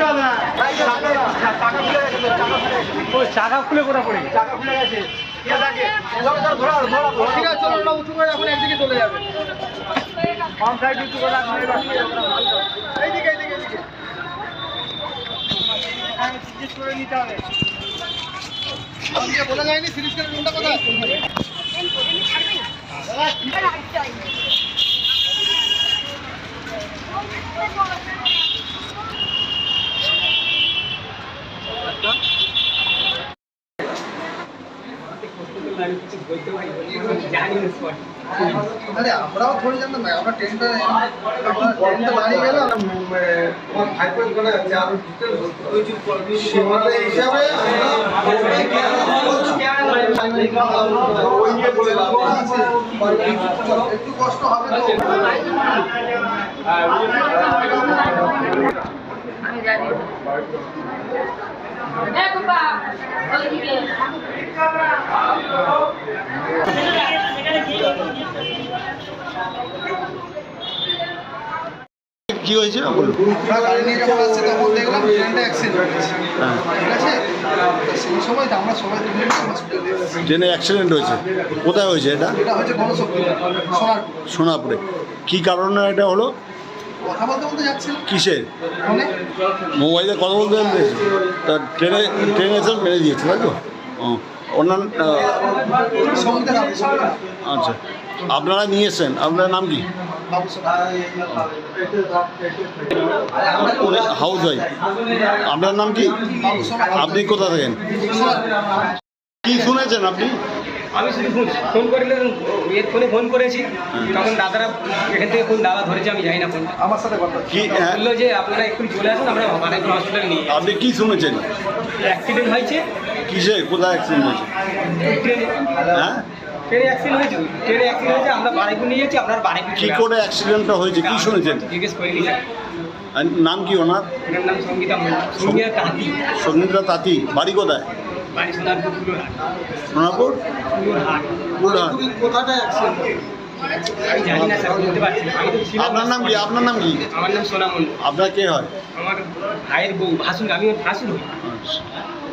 দেখতে হবে না ওই চাকা খুলে কোটা পড়ে? চাকা খুলে গেছে। ঠিক আছে চলো না উঁচু করে এখন একদিকে চলে যাবে। বাম সাইড উঁচু করে এইদিকে এইদিকে এইদিকে। হ্যাঁ, করে নিতে হবে। বলা যায়নি সিরিজ করে রুমটা আরে আমরাও থোড়ি জানতাম না আমরা ট্রেনটা আমরা ট্রেনটা দাঁড়িয়ে গেলাম। সীমানা হিসাবে একটু কষ্ট হবে আমি জানি। ওইদিকে কি হয়েছে বলুন। আমরা গাড়ি নিয়ে যখন আসছি তখন দেখলাম ট্রেনটা অ্যাক্সিডেন্ট হয়েছে। হ্যাঁ। ঠিক আছে? তো সেই সময় তো আমরা সবাই তুলে হসপিটালে এসেছি। ট্রেনে অ্যাক্সিডেন্ট হয়েছে। কোথায় হয়েছে এটা? এটা হচ্ছে গণশক্তি সোনারপুর। সোনাপুরে কি কারণে এটা হলো? কথা বলতে বলতে যাচ্ছিলাম কিসের? ফোনে। মোবাইলে কথা বলতে বলতে তা ট্রেনে ট্রেনে এসে মেরে দিয়েছে তাই তো? ও। অন্যান্য আচ্ছা। আপনারা নিয়েছেন আপনার নাম কি? Housewife. আপনার নাম কি? আপনি কোথা থাকেন কি শুনেছেন আপনি? আমি শুধু ফোন ফোন করলে এর ফোনে ফোন করেছি। তখন দাদারা এখান থেকে ফোন দাদা ধরেছে আমি জানি না ফোন আমার সাথে কথা কি হ্যাঁ, বলল যে আপনারা একটু চলে আসুন আমরা বানাইপুর হসপিটালে নিয়ে যাই। আপনি কি শুনেছেন? অ্যাক্সিডেন্ট হয়েছে? কিসে? কোথায় অ্যাক্সিডেন্ট হয়েছে? ট্রেনে হ্যাঁ? ট্রেনে অ্যাক্সিডেন্ট হয়েছে ট্রেনে অ্যাক্সিডেন্ট হয়েছে আমরা বাড়িপুর নিয়ে যাচ্ছি আপনার কি করে অ্যাক্সিডেন্টটা হয়েছে? কি শুনেছেন? জিজ্ঞেস আর নাম কি ওনার? এটার নাম সঙ্গীতা মণ্ডল। সঙ্গীতা তাঁতি। সঙ্গীতা তাঁতি। বাড়ি কোথায়? বাড়ি সোনারপুর পুরোর হাট সোনাপুর পুরোর কোথাটা অ্যাক্সিডেন্ট আমি জানি না স্যার বলতে পারছি না। আমি তো ছিলাম আপনার নাম কি? আপনার নাম কি? আমার নাম সোনামন আপনার কে হয়? আমার ভাইয়ের বউ ভাসুর আমি ভাসুন ভাসুর হই।